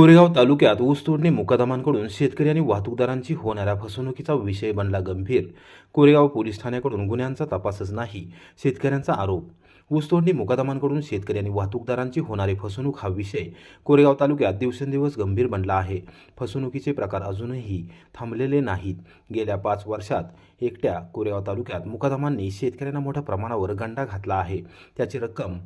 कोरेगाव तालुक्यात ऊसतोडणी मुकादमांकडून शेतकरी आणि वाहतूकदारांची होणाऱ्या फसवणुकीचा विषय बनला गंभीर. कोरेगाव पोलीस ठाण्याकडून गुन्ह्यांचा तपासच नाही शेतकऱ्यांचा आरोप. ऊसतोडणी मुकादमांकडून शेतकरी आणि वाहतूकदारांची होणारी फसवणूक हा विषय कोरेगाव तालुक्यात दिवसेंदिवस गंभीर बनला आहे. फसवणुकीचे प्रकार अजूनही थांबलेले नाहीत. गेल्या पाच वर्षात एकट्या कोरेगाव तालुक्यात मुकादमांनी शेतकऱ्यांना मोठ्या प्रमाणावर गंडा घातला आहे. त्याची रक्कम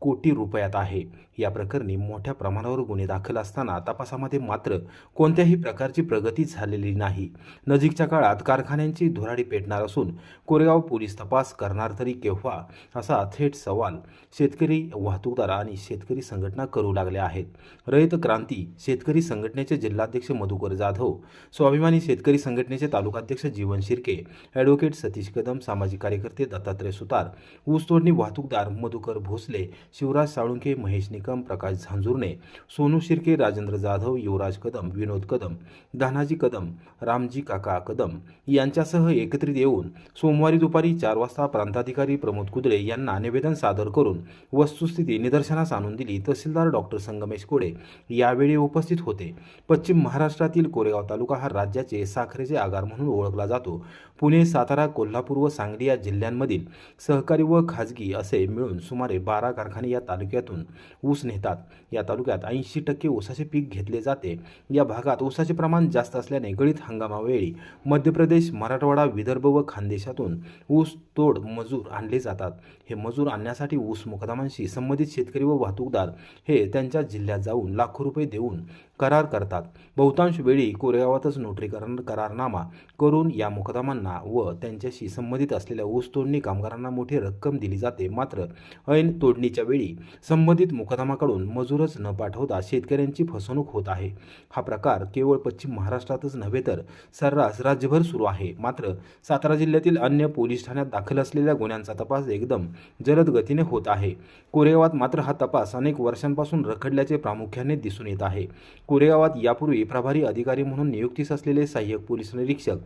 कोटी रुपयात आहे. या प्रकरणी मोठ्या प्रमाणावर गुन्हे दाखल असताना तपासामध्ये मात्र कोणत्याही प्रकारची प्रगती झालेली नाही. नजीकच्या काळात कारखान्यांची धुराडी पेटणार असून कोरेगाव पोलीस तपास करणार तरी केव्हा असा थेट सवाल शेतकरी वाहतूकदार आणि शेतकरी संघटना करू लागल्या आहेत. रयत क्रांती शेतकरी संघटनेचे जिल्हाध्यक्ष मधुकर जाधव स्वाभिमानी शेतकरी संघटनेचे तालुकाध्यक्ष जीवन शिर्के ॲडव्होकेट सतीश कदम सामाजिक कार्यकर्ते दत्तात्रय सुतार ऊसतोडणी वाहतूकदार मधुकर भोसले शिवराज साळुंके महेश निकम प्रकाश झांजुर्णे सोनू शिर्के राजेंद्र जाधव युवराज कदम विनोद कदम धनाजी कदम रामजी काका कदम यांच्यासह एकत्रित येऊन सोमवारी दुपारी चार वाजता प्रांताधिकारी प्रमोद कुदळे यांना निवेदन सादर करून वस्तुस्थिती निदर्शनास आणून दिली. तहसीलदार डॉक्टर संगमेश कोडे यावेळी उपस्थित होते. पश्चिम महाराष्ट्रातील कोरेगाव तालुका हा राज्याचे साखरेचे आगार म्हणून ओळखला जातो. पुणे सातारा कोल्हापूर व सांगली या जिल्ह्यांमधील सहकारी व खाजगी असे मिळून सुमारे बारा कारखाने या तालुक्यातून ऊस ऊस नेतात. या तालुक्यात ऐंशी टक्के ऊसाचे पीक घेतले जाते. या भागात ऊसाचे प्रमाण जास्त असल्याने गळीत हंगामावेळी मध्य प्रदेश मराठवाडा विदर्भ व खानदेशातून ऊस तोड मजूर आणले जातात. हे मजूर आणण्यासाठी ऊस मुकदमांशी संबंधित शेतकरी व वाहतूकदार हे त्यांच्या जिल्ह्यात जाऊन लाखो रुपये देऊन करार करतात. बहुतांश वेळी कोरेगावातच नोटरीकरण करारनामा करून या मुकदमांना व त्यांच्याशी संबंधित असलेल्या ऊस तोडणी कामगारांना मोठी रक्कम दिली जाते. मात्र ऐन तोडणीच्या वेळी संबंधित मुकदमा मुकदमाकडून मजूरच न पाठवता शेतकऱ्यांची फसवणूक होत आहे. हा प्रकार केवळ पश्चिम महाराष्ट्रातच नव्हे तर सर्रास राज्यभर सुरू आहे. मात्र सातारा जिल्ह्यातील अन्य पोलीस ठाण्यात दाखल असलेल्या गुन्ह्यांचा तपास एकदम जलद गतीने होत आहे. कोरेगावात मात्र हा तपास अनेक वर्षांपासून रखडल्याचे प्रामुख्याने दिसून येत आहे. कोरेगावात यापूर्वी प्रभारी अधिकारी म्हणून नियुक्तीस असलेले सहाय्यक पोलीस निरीक्षक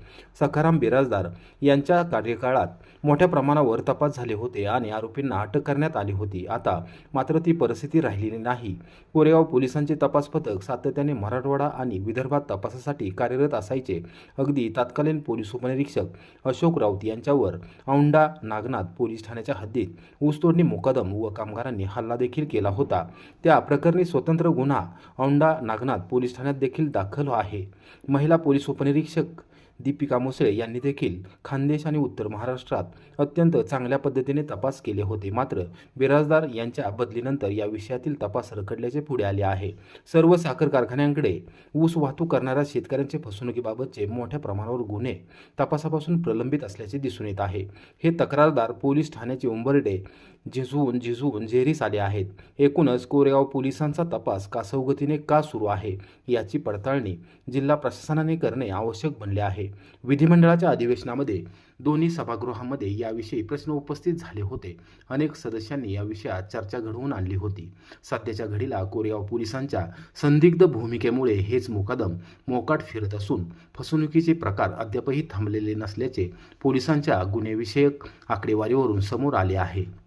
सखाराम बिराजदार यांच्या कार्यकाळात मोठ्या प्रमाणावर तपास झाले होते आणि आरोपींना अटक करण्यात आली होती. आता मात्र ती परिस्थिती राहिलेली नाही. कोरेगाव पोलिसांचे तपास पथक सातत्याने मराठवाडा आणि विदर्भात तपासासाठी कार्यरत असायचे. अगदी तत्कालीन पोलीस उपनिरीक्षक अशोक राऊत यांच्यावर औंढा नागनाथ पोलीस ठाण्याच्या हद्दीत ऊसतोडणी मुकदम व कामगारांनी हल्ला देखील केला होता. त्या प्रकरणी स्वतंत्र गुन्हा औंढा नागनाथ पोलीस ठाण्यात देखील दाखल आहे. महिला पोलीस उपनिरीक्षक दीपिका मुसळे यांनी देखील खानदेश आणि उत्तर महाराष्ट्रात अत्यंत चांगल्या पद्धतीने तपास केले होते. मात्र बिराजदार यांच्या बदलीनंतर या विषयातील तपास रखडल्याचे पुढे आले आहे. सर्व साखर कारखान्यांकडे ऊस वाहतूक करणाऱ्या शेतकऱ्यांचे फसवणुकीबाबतचे मोठ्या प्रमाणावर गुन्हे तपासापासून प्रलंबित असल्याचे दिसून येत आहे. हे तक्रारदार पोलीस ठाण्याचे उंबरडे झिजवून झिजवून झेरीस आले आहेत. एकूणच कोरेगाव पोलिसांचा तपास कासवगतीने का सुरू आहे याची पडताळणी जिल्हा प्रशासनाने करणे आवश्यक बनले आहे. विधिमंडळाच्या अधिवेशनामध्ये दोन्ही सभागृहामध्ये याविषयी प्रश्न उपस्थित झाले होते. अनेक सदस्यांनी या विषयात चर्चा घडवून आणली होती. सध्याच्या घडीला कोरेगाव पोलिसांच्या संदिग्ध भूमिकेमुळे हेच मुकादम मोकाट फिरत असून फसवणुकीचे प्रकार अद्यापही थांबलेले नसल्याचे पोलिसांच्या गुन्हेविषयक आकडेवारीवरून समोर आले आहे.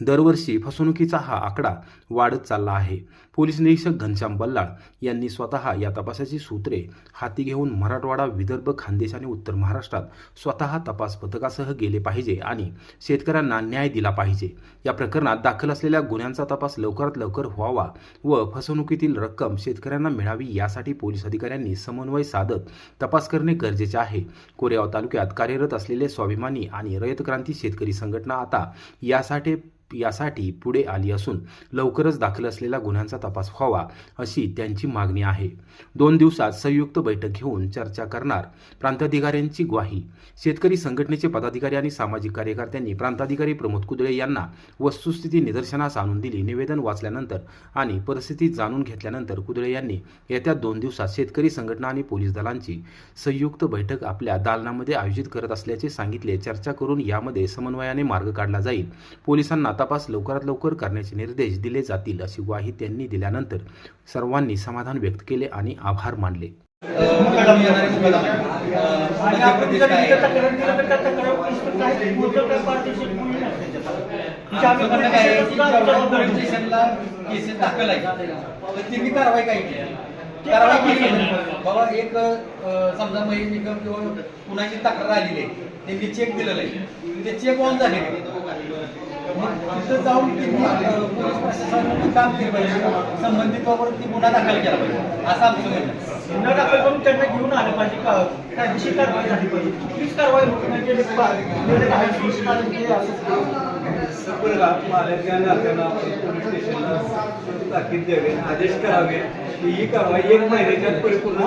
दरवर्षी फसवणुकीचा हा आकडा वाढत चालला आहे. पोलीस निरीक्षक घनश्याम बल्लाळ यांनी स्वतः या तपासाची सूत्रे हाती घेऊन मराठवाडा विदर्भ खानदेश आणि उत्तर महाराष्ट्रात स्वतः तपास पथकासह गेले पाहिजे आणि शेतकऱ्यांना न्याय दिला पाहिजे. या प्रकरणात दाखल असलेल्या गुन्ह्यांचा तपास लवकरात लवकर व्हावा व फसवणुकीतील रक्कम शेतकऱ्यांना मिळावी यासाठी पोलीस अधिकाऱ्यांनी समन्वय साधत तपास करणे गरजेचे आहे. कोरेगाव तालुक्यात कार्यरत असलेले स्वाभिमानी आणि रयत क्रांती शेतकरी संघटना आता यासाठी यासाठी पुढे आली असून लवकरच दाखल असलेल्या गुन्ह्यांचा तपास व्हावा अशी त्यांची मागणी आहे. दोन दिवसात संयुक्त बैठक घेऊन चर्चा करणार प्रांताधिकाऱ्यांची ग्वाही. शेतकरी संघटनेचे पदाधिकारी आणि सामाजिक कार्यकर्त्यांनी प्रांताधिकारी प्रमोद कुदळे यांना वस्तुस्थिती निदर्शनास आणून दिली निवेदन वाचल्यानंतर आणि परिस्थिती जाणून घेतल्यानंतर कुदळे यांनी येत्या दोन दिवसात शेतकरी संघटना आणि पोलीस दलांची संयुक्त बैठक आपल्या दालनामध्ये आयोजित करत असल्याचे सांगितले. चर्चा करून यामध्ये समन्वयाने मार्ग काढला जाईल. पोलिसांना तपास लवकरात लवकर करण्याचे निर्देश दिले जातील अशी ग्वाही त्यांनी दिल्यानंतर सर्वांनी समाधान व्यक्त केले आणि आभार मानले. बाबा एक समजा महिला किंवा कुणाची तक्रार आलेली आहे त्यांनी चेक दिलेलं आहे ते चेक ऑन झाले तिथं जाऊन पोलीस प्रशासनाने काम केलं पाहिजे? संबंधित बाबत ती गुन्हा दाखल केला पाहिजे? असं आमचं म्हणणं. गुन्हा दाखल करून त्यांना घेऊन आलं पाहिजे का? कायदेशीर कारवाई झाली पाहिजे. कुठलीच कारवाई होत नाही जे पा- निर्णय आहे, पोलीस सगळं पोलीस स्टेशनला ताकीद द्यावी आदेश करावे. की ही कारवाई एक महिन्याच्या परिपूर्ण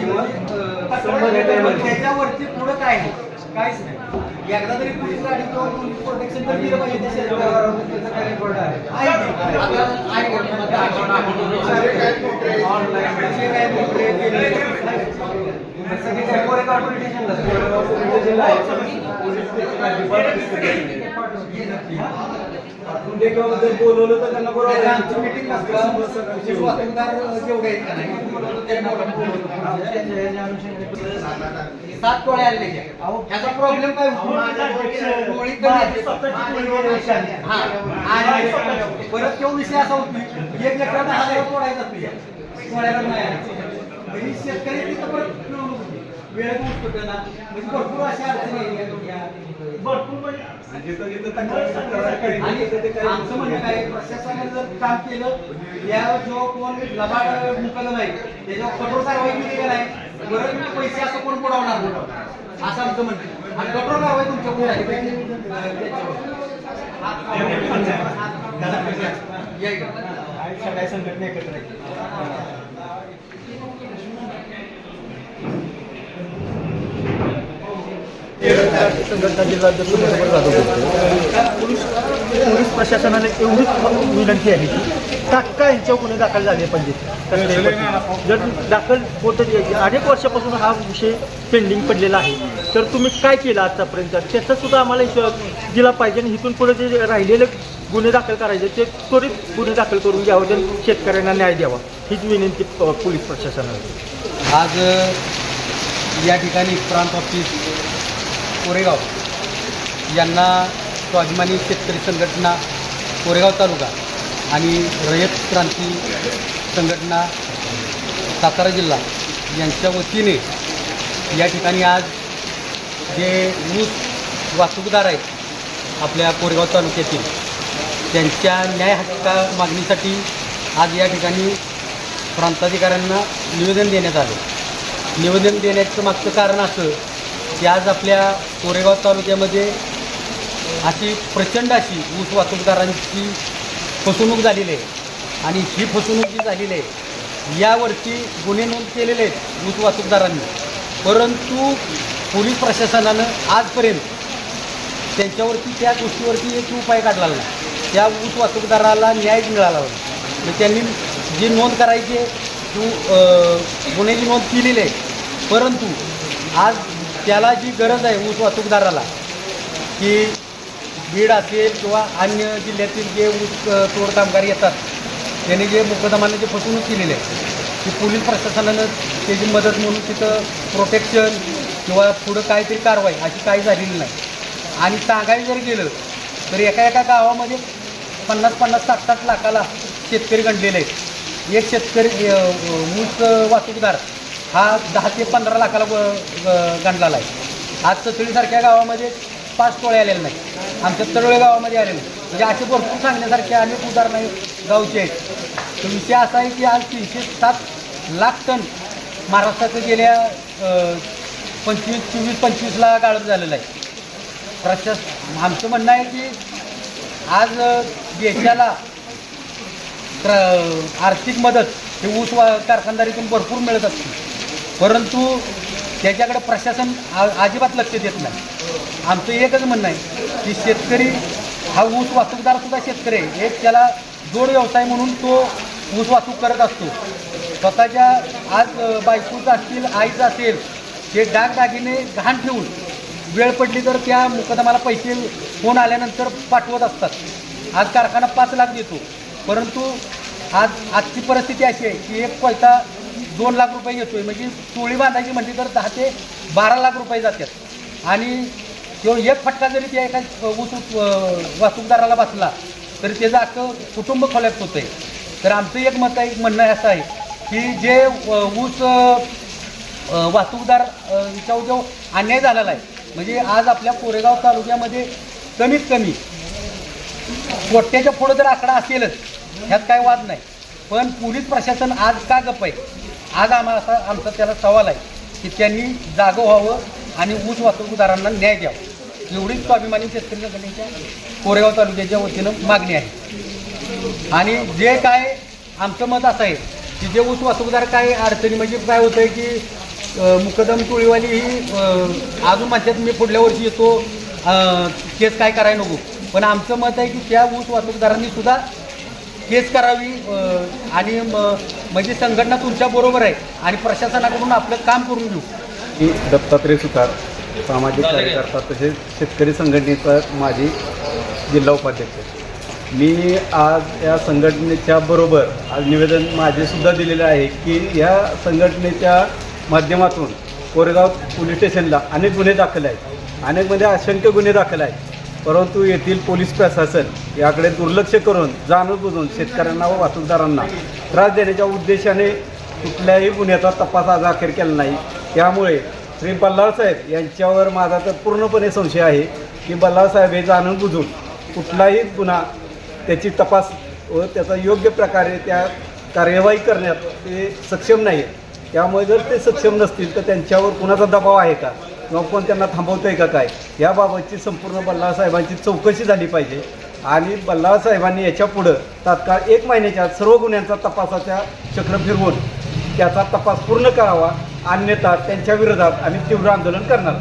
किंवा संबंधित त्याच्यावरती पुढं काय आहे? काहीच नाही एकदा तरी पोलीस गाडी किंवा पोलीस प्रोटेक्शन तर दिलं पाहिजे त्या शेतकऱ्यावर. त्याचं काय रेकॉर्ड आहे? आहे की? आता आहे का? मग काय? ऑनलाईन त्याचे जर बोलवलं तर त्यांना आहे. आमची वाहतूकदार जेवढे आहेत का नाही, बोलवलं बोलवलं. सात टोळे आले. ह्याचा प्रॉब्लेम काय. हा. आणि परत तो विषय असा होतो एक लेकरा दहा हजार तोडायचा तुझ्या तोडायला नाही म्हणजे शेतकरी तिथं परत. वेळेत तुटेना. म्हणजे भरपूर अशा अडचणी आहेत भरपूर म्हणजे आणि आमचं म्हणणं काय आहे, प्रशासनाने जर काम केलं या जो कोण लबाड मुकदम आहे त्याच्यावर कठोर कारवाई केली का नाही बरं पैसे असं कोण नाही. असं आमचं म्हणणं आहे. आणि कठोर कारवाई पाहिजे अं, त्याच्यावर. या. सगळ्या संघटना एकत्र संघटना जिल्हाध्यक्ष जाधव पोलीस पोलीस प्रशासनाने एवढीच विनंती आहे की तात्काळ यांच्यावर गुन्हे दाखल झाले पाहिजेत. जर दाखल होत अनेक वर्षापासून हा विषय पेंडिंग पडलेला आहे. तर तुम्ही काय केलं आतापर्यंत? त्याचा सुद्धा आम्हाला हिशोब दिला पाहिजे आणि इथून पुढे जे राहिलेले गुन्हे दाखल करायचे ते त्वरित गुन्हे दाखल करून घ्यावं तर शेतकऱ्यांना न्याय द्यावा. हीच विनंती पोलीस प्रशासनाला. आज या ठिकाणी प्रांत ऑफिस कोरेगाव. यांना स्वाभिमानी शेतकरी संघटना कोरेगाव तालुका आणि रयत क्रांती संघटना सातारा जिल्हा यांच्या वतीने या ठिकाणी आज जे ऊस वाहतूकदार आहेत आपल्या कोरेगाव तालुक्यातील त्यांच्या न्याय हक्का मागणीसाठी आज या ठिकाणी प्रांताधिकाऱ्यांना निवेदन देण्यात आलं. निवेदन देण्याचं मागचं कारण असं की आज आपल्या कोरेगाव तालुक्यामध्ये अशी प्रचंड अशी ऊस वाहतूकदारांची फसवणूक झालेली आहे. आणि ही फसवणूक जी झालेली आहे यावरती गुन्हे नोंद केलेले आहेत ऊस वाहतूकदारांनी. परंतु पोलीस प्रशासनानं आजपर्यंत त्यांच्यावरती त्या गोष्टीवरती एक उपाय काढला नाही. त्या ऊस वाहतूकदाराला न्याय मिळाला नाही. मग त्यांनी जी नोंद करायची आहे, गुन्ह्याची नोंद केलेली आहे. परंतु आज त्याला जी गरज आहे ऊस वाहतूकदाराला की बीड असेल किंवा अन्य जिल्ह्यातील जे ऊस तोड कामगार येतात त्यांनी जे मुकदमाने जे फसवणूक केलेली आहे ती पोलीस प्रशासनानं त्याची मदत म्हणून तिथं प्रोटेक्शन किंवा पुढं काहीतरी कारवाई अशी काही झालेली नाही. आणि सांगायला जर गेलं तर एका एका गावामध्ये पन्नास पन्नास साठ साठ लाखाला शेतकरी गणलेले आहेत. एक शेतकरी ऊस वाहतूकदार हा दहा ते पंधरा लाखाला ग- गणलेला आहे आज चतुळीसारख्या गावामध्ये पाच टोळे आलेले नाही आमच्या तळोळे गावामध्ये आलेले नाही. म्हणजे असे भरपूर सांगण्यासारखे अनेक उदाहरणं गावचे आहेत. तर विषय असा आहे की आज तीनशे सात लाख टन महाराष्ट्राचं गेल्या पंचवीस चोवीस पंचवीसला गाळप झालेलं आहे. प्रशास आमचं म्हणणं आहे की आज देशाला आर्थिक मदत हे ऊस कारखानदारीतून भरपूर मिळत असते. परंतु त्याच्याकडे प्रशासन आ- अजिबात लक्ष देत नाही. आमचं एकच म्हणणं आहे की शेतकरी हा ऊस वाहतूकदारसुद्धा शेतकरी आहे. एक त्याला जोड व्यवसाय म्हणून तो ऊस वाहतूक करत असतो. स्वतःच्या आज बायकोचं असतील आईचं असेल ते डागदागिने घाण ठेवून वेळ पडली तर त्या मुकदमाला पैसे फोन आल्यानंतर पाठवत असतात. आज कारखाना पाच लाख देतो. परंतु आज आजची परिस्थिती अशी आहे की एक पैसा दोन लाख रुपये घेतोय. म्हणजे टोळी बांधायची म्हटली तर दहा ते बारा लाख रुपये जातात. आणि तो एक फटका जरी त्या एका ऊस वाहतूकदाराला बसला तरी त्याचं अख्खं कुटुंब खोल्यात होतं आहे तर आमचं एक मत आहे म्हणणं असं आहे की जे ऊस वाहतूकदार याच्यावर जो अन्याय झालेला आहे म्हणजे आज आपल्या कोरेगाव तालुक्यामध्ये कमीत कमी कोट्याच्या पुढं जर आकडा असेलच ह्यात काय वाद नाही. पण पोलीस प्रशासन आज का गप्प आहे? आज आम्हाला असा आमचा त्याला सवाल आहे की त्यांनी जागं व्हावं आणि ऊस वाहतूकदारांना न्याय द्यावा. एवढीच स्वाभिमानी शेतकरी संघटनेच्या कोरेगाव तालुक्याच्या वतीनं मागणी आहे. आणि जे काय आमचं मत असं आहे की जे ऊस वाहतूकदार काय अडचणी म्हणजे काय होतं आहे की मुकदम टोळीवाली ही अजून म्हणतात मी पुढल्या वर्षी येतो केस काय करायला नको. पण आमचं मत आहे की त्या ऊस वाहतूकदारांनी सुद्धा केस करावी आणि म- म्हणजे संघटना तुमच्या बरोबर आहे आणि प्रशासनाकडून आपलं काम करून घेऊ. मी दत्तात्रय सुतार सामाजिक कार्यकर्ता तसेच शेतकरी संघटनेचा माजी जिल्हा उपाध्यक्ष. मी आज या संघटनेच्या बरोबर आज निवेदन माझे सुद्धा दिलेलं आहे की या संघटनेच्या माध्यमातून कोरेगाव पोलीस स्टेशनला अनेक गुन्हे दाखल आहेत. अनेकमध्ये असंख्य गुन्हे दाखल आहेत. परंतु येथील पोलीस प्रशासन याकडे दुर्लक्ष करून जाणून बुजून शेतकऱ्यांना व वाहतूकदारांना त्रास देण्याच्या उद्देशाने कुठल्याही गुन्ह्याचा तपास आज अखेर केला नाही. त्यामुळे श्री बल्लाळसाहेब यांच्यावर माझा तर पूर्णपणे संशय आहे की बल्लाळसाहेब हे जाणून बुजून कुठलाही गुन्हा त्याची तपास व त्याचा योग्य प्रकारे त्या कार्यवाही करण्यात ते सक्षम नाही. त्यामुळे जर ते सक्षम नसतील तर त्यांच्यावर कुणाचा दबाव आहे का? किंवा कोण त्यांना थांबवतं आहे का काय? याबाबतची संपूर्ण बल्लासाहेबांची चौकशी झाली पाहिजे. आणि बल्लासाहेबांनी याच्यापुढं याच्या पुढं तात्काळ एक महिन्याच्या सर्व गुन्ह्यांचा तपासाच्या चक्र फिरवून त्याचा तपास पूर्ण करावा. अन्यथा त्यांच्या विरोधात आम्ही तीव्र आंदोलन करणार